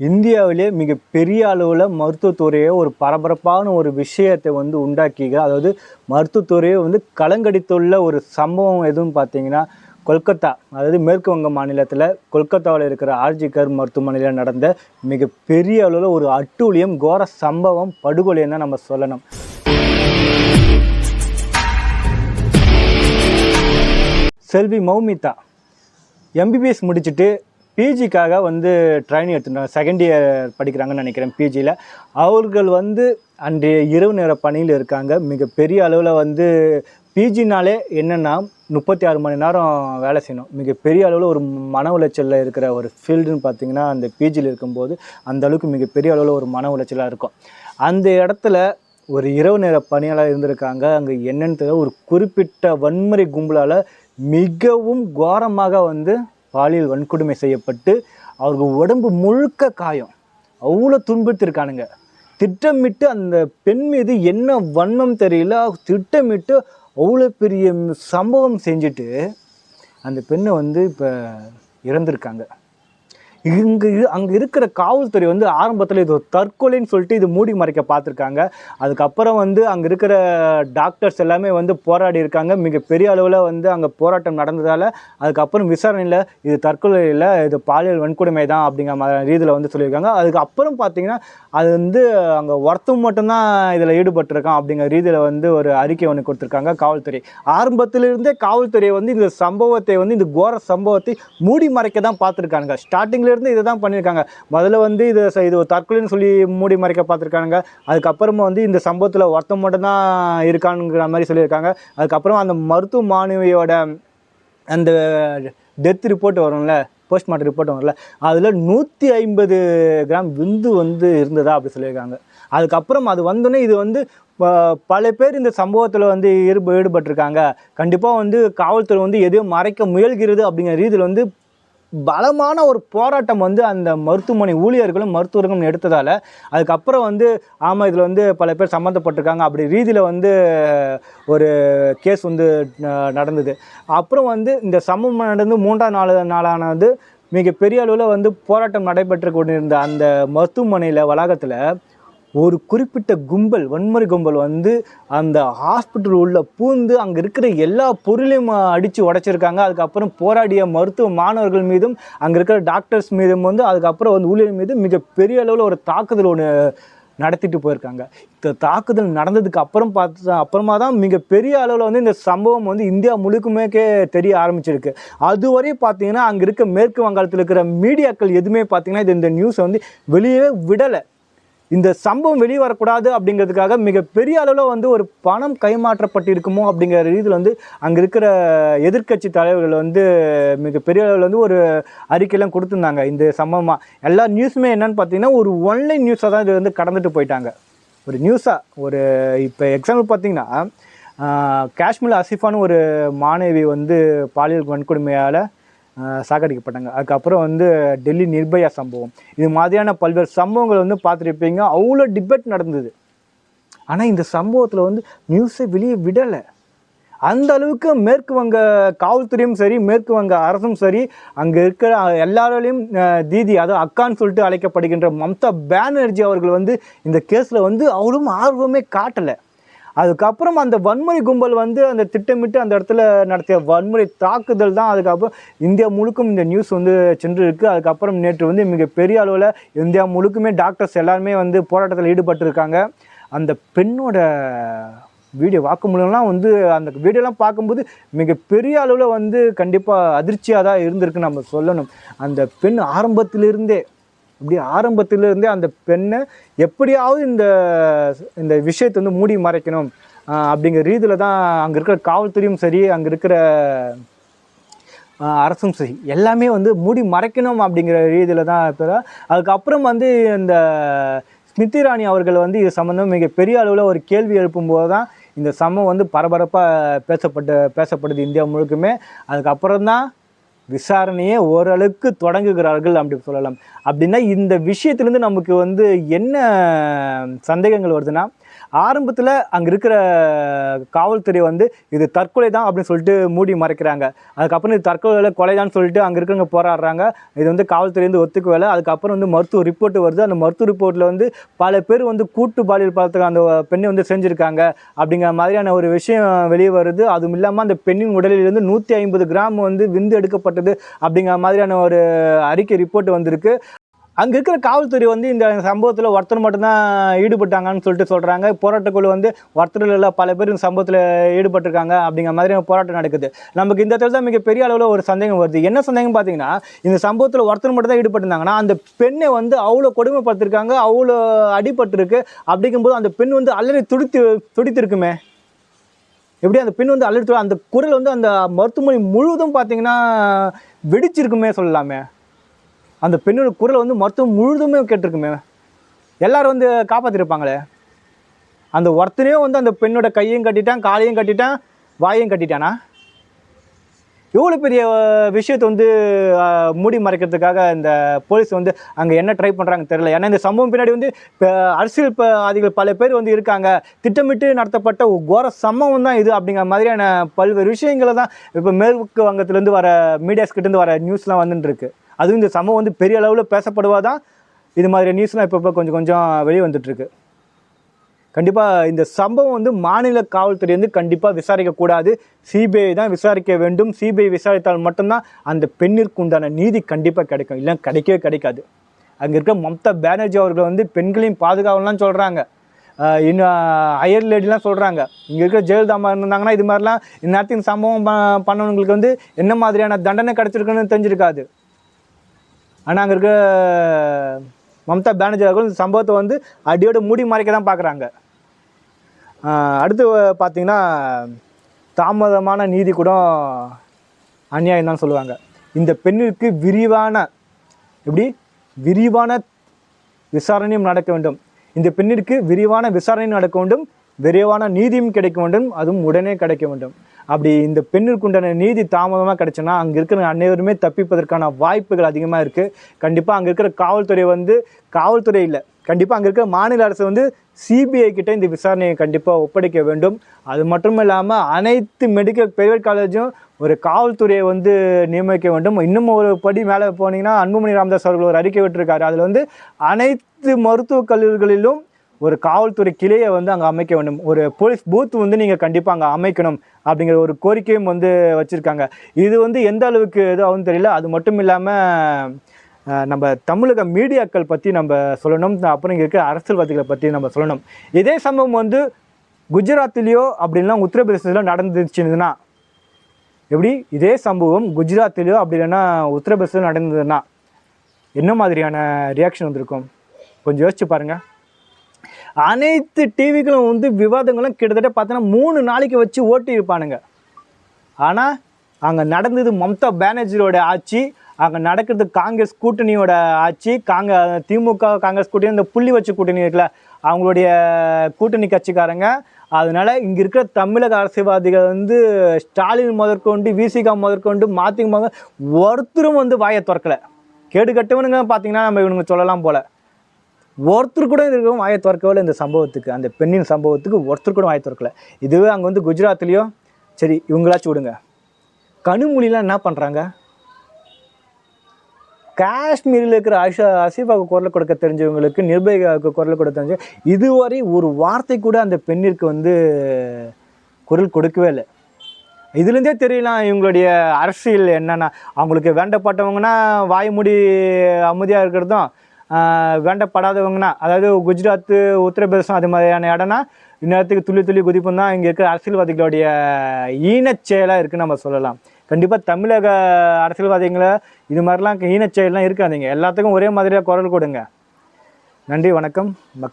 இந்தியாவிலே மிக பெரிய அளவில் மருத்துவத்துறையை ஒரு பரபரப்பான ஒரு விஷயத்தை வந்து உண்டாக்கிக அதாவது மருத்துவத்துறையை வந்து கலங்கடித்துள்ள ஒரு சம்பவம் எதுவும் பார்த்தீங்கன்னா கொல்கத்தா அதாவது மேற்கு வங்க மாநிலத்தில் கொல்கத்தாவில் இருக்கிற ஆர்ஜிகர் மருத்துவமனையில் நடந்த மிக பெரிய அளவில் ஒரு அட்டூழியம் கோர சம்பவம் படுகொலைன்னு தான் நம்ம சொல்லணும். செல்வி மௌமிதா எம்பிபிஎஸ் முடிச்சுட்டு பிஜிக்காக வந்து ட்ரைனிங் எடுத்துட்டாங்க செகண்ட் இயர் படிக்கிறாங்கன்னு நினைக்கிறேன் பிஜியில் அவர்கள் வந்து அன்றைய இரவு நேர பணியில் இருக்காங்க. மிகப்பெரிய அளவில் வந்து பிஜினாலே என்னென்னா முப்பத்தி ஆறு மணி நேரம் வேலை செய்யணும். மிகப்பெரிய அளவில் ஒரு மன உளைச்சலில் இருக்கிற ஒரு ஃபீல்டுன்னு பார்த்தீங்கன்னா அந்த பிஜியில் இருக்கும்போது அந்த அளவுக்கு மிகப்பெரிய அளவில் ஒரு மன உளைச்சலாக இருக்கும். அந்த இடத்துல ஒரு இரவு நேர பணியாளர் இருந்திருக்காங்க. அங்கே என்னென்னு தெரியல. ஒரு குறிப்பிட்ட வன்முறை கும்பலால் மிகவும் கோரமாக வந்து பாலியல் வன்கொடுமை செய்யப்பட்டு அவர்கள் உடம்பு முழுக்க காயம். அவ்வளோ துன்புறுத்திருக்கானுங்க. திட்டமிட்டு அந்த பெண் மீது என்ன வன்மம் தெரியல. திட்டமிட்டு அவ்வளோ பெரிய சம்பவம் செஞ்சுட்டு அந்த பெண்ணை வந்து இப்போ இறந்துருக்காங்க. இங்கே அங்கே இருக்கிற காவல்துறை வந்து ஆரம்பத்தில் இது ஒரு தற்கொலைன்னு சொல்லிட்டு இது மூடி மறைக்க பார்த்துருக்காங்க. அதுக்கப்புறம் வந்து அங்கே இருக்கிற டாக்டர்ஸ் எல்லாமே வந்து போராடி இருக்காங்க. மிகப்பெரிய அளவில் வந்து அங்கே போராட்டம் நடந்ததால் அதுக்கப்புறம் விசாரணையில் இது தற்கொலை இல்லை இது பாலியல் வன்கொடுமை தான் அப்படிங்கிற மாதிரி ரீதியில் வந்து சொல்லியிருக்காங்க. அதுக்கப்புறம் பார்த்தீங்கன்னா அது வந்து அங்கே ஒருத்தம் மட்டும்தான் இதில் ஈடுபட்டிருக்கான் அப்படிங்கிற ரீதியில் வந்து ஒரு அறிக்கை ஒன்று கொடுத்துருக்காங்க காவல்துறை. ஆரம்பத்திலிருந்தே காவல்துறை வந்து இந்த சம்பவத்தை வந்து இந்த கோர சம்பவத்தை மூடி மறைக்க தான் பார்த்துருக்காங்க ஸ்டார்டிங்கில் இருந்து இதை தான் பண்ணியிருக்காங்க. முதல்ல வந்து இது ச- இது ஒரு தற்கொலைன்னு சொல்லி மூடி மறைக்க பார்த்துருக்காங்க அதுக்கப்புறமா வந்து இந்த சம்பவத்தில் ஒருத்தம் மட்டும்தான் இருக்கானுங்கிற மாதிரி சொல்லியிருக்காங்க. அதுக்கப்புறம் அந்த மருத்துவ மாணவியோட அந்த டெத் ரிப்போர்ட் வரும்ல போஸ்ட்மார்ட்டம் ரிப்போர்ட் வரும்ல அதில் நூற்றி ஐம்பது கிராம் விந்து வந்து இருந்ததா அப்படி சொல்லியிருக்காங்க. அதுக்கப்புறம் அது வந்தோடனே இது வந்து ப- பல பேர் இந்த சம்பவத்தில் வந்து ஈடுப ஈடுபட்டிருக்காங்க. கண்டிப்பாக வந்து காவல்துறை வந்து எதையும் மறைக்க முயல்கிறது அப்படிங்கிற ரீதியில் வந்து பலமான ஒரு போராட்டம் வந்து அந்த மருத்துவமனை ஊழியர்களும் மருத்துவர்களும் எடுத்ததால் அதுக்கப்புறம் வந்து ஆமாம் இதில் வந்து பல பேர் சம்மந்தப்பட்டிருக்காங்க அப்படி ரீதியில் வந்து ஒரு கேஸ் வந்து ந- நடந்தது. அப்புறம் வந்து இந்த சம்பவம் நடந்து மூன்றாம் நாள் நாளானது மிகப்பெரிய அளவில் வந்து போராட்டம் நடைபெற்று கொண்டிருந்த அந்த மருத்துவமனையில் வளாகத்தில் ஒரு குறிப்பிட்ட கும்பல் வன்முறை கும்பல் வந்து அந்த ஹாஸ்பிட்டல் உள்ள பூந்து அங்கே இருக்கிற எல்லா பொருளையும் அடித்து உடைச்சிருக்காங்க. அதுக்கப்புறம் போராடிய மருத்துவ மாணவர்கள் மீதும் அங்கே இருக்கிற டாக்டர்ஸ் மீதும் வந்து அதுக்கப்புறம் வந்து ஊழியர் மீது மிகப்பெரிய அளவில் ஒரு தாக்குதல் ஒன்று நடத்திட்டு போயிருக்காங்க. இந்த தாக்குதல் நடந்ததுக்கு அப்புறம் பார்த்து அப்புறமா தான் மிகப்பெரிய அளவில் வந்து இந்த சம்பவம் வந்து இந்தியா முழுக்குமேக்கே தெரிய ஆரம்பிச்சிருக்கு. அதுவரை பார்த்தீங்கன்னா அங்கே இருக்க மேற்கு வங்காளத்தில் இருக்கிற மீடியாக்கள் எதுவுமே பார்த்தீங்கன்னா இது இந்த நியூஸை வந்து வெளியே விடலை. இந்த சம்பவம் வெளியே வரக்கூடாது அப்படிங்கிறதுக்காக மிகப்பெரிய அளவில் வந்து ஒரு பணம் கைமாற்றப்பட்டு இருக்குமோ அப்படிங்கிற ரீதியில் வந்து அங்கே இருக்கிற எதிர்க்கட்சி தலைவர்கள் வந்து மிகப்பெரிய அளவில் வந்து ஒரு அறிக்கையெல்லாம் கொடுத்துருந்தாங்க. இந்த சம்பவமாக எல்லா நியூஸுமே என்னன்னு பார்த்தீங்கன்னா ஒரு ஒன்லைன் நியூஸாக தான் இது வந்து கடந்துட்டு போயிட்டாங்க. ஒரு நியூஸாக ஒரு இப்போ எக்ஸாம்பிள் பார்த்தீங்கன்னா காஷ்மீர் அசிஃபான்னு ஒரு மாணவி வந்து பாலியல் வன்கொடுமையால் சாகடிக்கப்பட்டாங்க. அதுக்கப்புறம் வந்து டெல்லி நிர்பயா சம்பவம். இது மாதிரியான பல்வேறு சம்பவங்கள் வந்து பார்த்துருப்பீங்க. அவ்வளோ டிபேட் நடந்தது. ஆனால் இந்த சம்பவத்தில் வந்து நியூஸை வெளியே விடலை. அந்த அளவுக்கு மேற்கு வங்க காவல்துறையும் சரி மேற்கு வங்க அரசும் சரி அங்கே இருக்கிற எல்லாராலையும் தீதி அதாவது அக்கான்னு சொல்லிட்டு அழைக்கப்படுகின்ற மம்தா பானர்ஜி அவர்கள் வந்து இந்த கேஸில் வந்து அவரும் ஆர்வமே காட்டலை. அதுக்கப்புறம் அந்த வன்முறை கும்பல் வந்து அந்த திட்டமிட்டு அந்த இடத்துல நடத்திய வன்முறை தாக்குதல் தான் அதுக்கப்புறம் இந்தியா முழுக்கும் இந்த நியூஸ் வந்து சென்று இருக்குது அதுக்கப்புறம் நேற்று வந்து மிகப்பெரிய அளவில் இந்தியா முழுக்குமே டாக்டர்ஸ் எல்லாருமே வந்து போராட்டத்தில் ஈடுபட்டிருக்காங்க. அந்த பெண்ணோட வீடியோ வாக்குமூலம்லாம் வந்து அந்த வீடியோலாம் பார்க்கும்போது மிகப்பெரிய அளவில் வந்து கண்டிப்பாக அதிர்ச்சியாக தான் இருந்திருக்கு நம்ம சொல்லணும். அந்த பெண் ஆரம்பத்திலிருந்தே இப்படி ஆரம்பத்திலிருந்தே அந்த பெண்ணை எப்படியாவது இந்த இந்த விஷயத்தை வந்து மூடி மறைக்கணும். அப்படிங்கிற ரீதியில் தான் அங்கே இருக்கிற காவல்துறையும் சரி அங்கே இருக்கிற அரசும் சரி எல்லாமே வந்து மூடி மறைக்கணும் அப்படிங்கிற ரீதியில் தான் இப்போ. அதுக்கப்புறம் வந்து இந்த ஸ்மிருதி ராணி அவர்கள் வந்து இது சம்மந்தம் மிக பெரிய அளவில் ஒரு கேள்வி எழுப்பும்போது தான் இந்த சமம் வந்து பரபரப்பாக பேசப்பட்டு பேசப்படுது இந்தியா முழுக்குமே. அதுக்கப்புறம் தான் விசாரணையே ஓரளவுக்கு தொடங்குகிறார்கள் அப்படி சொல்லலாம். அப்படின்னா இந்த விஷயத்துலேருந்து நமக்கு வந்து என்ன சந்தேகங்கள் வருதுன்னா ஆரம்பத்தில் அங்கே இருக்கிற காவல்துறை வந்து இது தற்கொலை தான் அப்படின்னு சொல்லிட்டு மூடி மறைக்கிறாங்க. அதுக்கப்புறம் இது தற்கொலை கொலை தான் சொல்லிட்டு அங்கே இருக்கிறவங்க போராடுறாங்க. இது வந்து காவல்துறை வந்து ஒத்துக்கவில்லை அதுக்கப்புறம் வந்து மருத்துவ ரிப்போர்ட் வருது. அந்த மருத்துவ ரிப்போர்ட்டில் வந்து பல பேர் வந்து கூட்டு பாலியல் பாலத்துக்கு அந்த பெண்ணை வந்து செஞ்சுருக்காங்க. அப்படிங்கிற மாதிரியான ஒரு விஷயம் வெளியே வருது. அதுவும் இல்லாமல் அந்த பெண்ணின் உடலில் இருந்து நூற்றி ஐம்பது கிராம் வந்து விந்து எடுக்கப்பட்டது அப்படிங்கிற மாதிரியான ஒரு அறிக்கை ரிப்போர்ட் வந்திருக்கு. அங்கே இருக்கிற காவல்துறை வந்து இந்த சம்பவத்தில் ஒருத்தர் மட்டும்தான் ஈடுபட்டாங்கன்னு சொல்லிட்டு சொல்கிறாங்க போராட்டக்குழு வந்து ஒருத்தர் இல்லை பல பேர் இந்த சம்பவத்தில் ஈடுபட்டிருக்காங்க அப்படிங்கிற மாதிரி போராட்டம் நடக்குது. நமக்கு இந்த இடத்துல தான் மிகப்பெரிய அளவில் ஒரு சந்தேகம் வருது. என்ன சந்தேகம் பார்த்தீங்கன்னா இந்த சம்பவத்தில் ஒருத்தர் மட்டும் தான் ஈடுபட்டிருந்தாங்கன்னா அந்த பெண்ணை வந்து அவ்வளோ கொடுமைப்படுத்திருக்காங்க அவ்வளோ அடிபட்டிருக்கு அப்படிங்கும்போது அந்த பெண் வந்து அல்லறி துடித்து துடித்திருக்குமே. எப்படி அந்த பெண் வந்து அல்லறி அந்த குரல் வந்து அந்த மருத்துவமனை முழுவதும் பார்த்தீங்கன்னா வெடிச்சிருக்குமே சொல்லலாமே. அந்த பெண்ணோட குரல் வந்து மருத்துவம் முழுதுமே கேட்டிருக்குமே. எல்லாரும் வந்து காப்பாற்றிருப்பாங்களே அந்த ஒருத்தனே வந்து அந்த பெண்ணோட கையையும் கட்டிட்டான் காலையும் கட்டிட்டான் வாயையும் கட்டிட்டானா? எவ்வளோ பெரிய விஷயத்தை வந்து மூடி மறைக்கிறதுக்காக இந்த போலீஸ் வந்து அங்கே என்ன ட்ரை பண்ணுறாங்க தெரியல. ஏன்னா இந்த சம்பவம் பின்னாடி வந்து இப்போ அரசியல் அதிகள் பல பேர் வந்து இருக்காங்க. திட்டமிட்டு நடத்தப்பட்ட கோர சம்பவம் தான் இது அப்படிங்கிற மாதிரியான பல்வேறு விஷயங்களை தான் இப்போ மேற்கு வங்கத்துலேருந்து வர மீடியாஸ்கிட்டேருந்து வர நியூஸ்லாம் வந்துட்டுருக்கு அதுவும் இந்த சம்பவம் வந்து பெரிய அளவில் பேசப்படுவாதான் இது மாதிரி நியூஸ்லாம் இப்போ இப்போ கொஞ்சம் கொஞ்சம் வெளியே வந்துட்டுருக்கு. கண்டிப்பாக இந்த சம்பவம் வந்து மாநில காவல்துறை வந்து கண்டிப்பாக விசாரிக்கக்கூடாது சிபிஐ தான் விசாரிக்க வேண்டும். சிபிஐ விசாரித்தால் மட்டும்தான் அந்த பெண்ணிற்கு உண்டான நீதி கண்டிப்பாக கிடைக்கும். இல்லை கிடைக்கவே கிடைக்காது. அங்கே இருக்க மம்தா பானர்ஜி அவர்கள் வந்து பெண்களையும் பாதுகாவலாம் சொல்கிறாங்க இன்னும் அயர் லேடிலாம் சொல்கிறாங்க இங்கே இருக்கிற ஜெயலலிதா இருந்தாங்கன்னா இது மாதிரிலாம் இந்நேரத்தின் சம்பவம் ப- பண்ணவங்களுக்கு வந்து என்ன மாதிரியான தண்டனை கிடச்சிருக்குன்னு தெரிஞ்சிருக்காது. ஆனால் அங்கே இருக்க மம்தா பானர்ஜி அவர்கள் இந்த சம்பவத்தை வந்து அடியோடு மூடி மறைக்க தான் பார்க்குறாங்க அடுத்து பார்த்தீங்கன்னா தாமதமான நீதி கூட அநியாயம் தான் சொல்லுவாங்க. இந்த பெண்ணிற்கு விரிவான எப்படி? விரிவான விசாரணையும் நடக்க வேண்டும். இந்த பெண்ணிற்கு விரிவான விசாரணையும் நடக்க வேண்டும். விரைவான நீதியும் கிடைக்க வேண்டும் அதுவும் உடனே கிடைக்க வேண்டும். அப்படி இந்த பெண்ணிற்கு உண்டான நீதி தாமதமாக கிடைச்சுன்னா அங்கே இருக்கிற அனைவருமே தப்பிப்பதற்கான வாய்ப்புகள் அதிகமாக இருக்குது கண்டிப்பாக அங்கே இருக்கிற காவல்துறை வந்து காவல்துறை இல்லை கண்டிப்பாக அங்கே இருக்கிற மாநில அரசு வந்து சிபிஐ கிட்ட இந்த விசாரணையை கண்டிப்பாக ஒப்படைக்க வேண்டும். அது மட்டும் இல்லாமல் அனைத்து மெடிக்கல் பிரைவேட் காலேஜும் ஒரு காவல்துறையை வந்து நியமிக்க வேண்டும். இன்னும் ஒரு படி மேலே போனீங்கன்னா அன்புமணி ராமதாஸ் அவர்கள் ஒரு அறிக்கை விட்டுருக்காரு. அதில் வந்து அனைத்து மருத்துவக் கல்லூரிகளிலும் ஒரு காவல்துறை கிளையை வந்து அங்கே அமைக்க வேண்டும். ஒரு போலீஸ் பூத் வந்து நீங்கள் கண்டிப்பாக அங்கே அமைக்கணும் அப்படிங்கிற ஒரு கோரிக்கையும் வந்து வச்சுருக்காங்க. இது வந்து எந்த அளவுக்கு இதாகும் தெரியல. அது மட்டும் இல்லாமல் நம்ம தமிழக மீடியாக்கள் பற்றி நம்ம சொல்லணும். அப்புறம் இங்கே இருக்க அரசியல்வாதிகளை பற்றி நம்ம சொல்லணும். இதே சம்பவம் வந்து குஜராத்திலேயோ அப்படின்லாம் உத்தரப்பிரதேசத்திலோ நடந்துச்சுன்னா எப்படி? இதே சம்பவம் குஜராத்திலேயோ அப்படி இல்லைன்னா உத்தரப்பிரதேசத்தில் நடந்ததுன்னா என்ன மாதிரியான ரியாக்ஷன் வந்திருக்கும்? கொஞ்சம் யோசிச்சு பாருங்கள் அனைத்து டிவிகளும் வந்து விவாதங்களும் கிட்டத்தட்ட பார்த்தோன்னா மூணு நாளைக்கு வச்சு ஓட்டி இருப்பானுங்க. ஆனால் அங்கே நடந்தது மம்தா பானர்ஜியோட ஆட்சி அங்கே நடக்கிறது காங்கிரஸ் கூட்டணியோட ஆட்சி காங்க திமுக காங்கிரஸ் கூட்டணி இந்த புள்ளி வச்ச கூட்டணி இருக்குல்ல அவங்களுடைய கூட்டணி கட்சிக்காரங்க. அதனால் இங்கே இருக்கிற தமிழக அரசியல்வாதிகள் வந்து ஸ்டாலின் முதற்கொண்டு விசிகா முதற்கொண்டு மதிமுக ஒருத்தரும் வந்து வாயை திறக்கலை. கேடு கட்டுவனுங்க பார்த்தீங்கன்னா நம்ம இவனுங்க சொல்லலாம் போல். ஒருத்தர் கூட இருக்கவும் வாயை திறக்கவே இந்த சம்பவத்துக்கு. அந்த பெண்ணின் சம்பவத்துக்கு ஒருத்தர் கூட வாயை திறக்கல. இதுவே அங்கே வந்து குஜராத்லேயோ சரி இவங்களாச்சும் விடுங்க. கனிமொழிலாம் என்ன பண்ணுறாங்க காஷ்மீரில் இருக்கிற ஆஷா ஆசிஃபாவுக்கு குரல் கொடுக்க தெரிஞ்சவங்களுக்கு நிர்பயாவுக்கு குரல் கொடுக்க தெரிஞ்ச இதுவரை ஒரு வார்த்தை கூட அந்த பெண்ணிற்கு வந்து குரல் கொடுக்கவே இல்லை. இதுலேருந்தே தெரியலாம் இவங்களுடைய அரசியல் என்னென்னா அவங்களுக்கு வேண்டப்பட்டவங்கன்னா வாய்மூடி அமைதியாக இருக்கிறதும் வேண்டப்படாதவங்கன்னா அதாவது குஜராத்து உத்தரப்பிரதேசம் அது மாதிரியான இடம்னா இந்நேரத்துக்கு துள்ளி துள்ளி குதிப்பும் தான் இங்கே இருக்கிற அரசியல்வாதிகளுடைய ஈனச்செயலாக இருக்குன்னு நம்ம சொல்லலாம். கண்டிப்பாக தமிழக அரசியல்வாதிகளை இது மாதிரிலாம் ஈனச்செயலாம் இருக்காதிங்க. இருக்காதீங்க எல்லாத்துக்கும் ஒரே மாதிரியாக குரல் கொடுங்க. நன்றி வணக்கம். மக்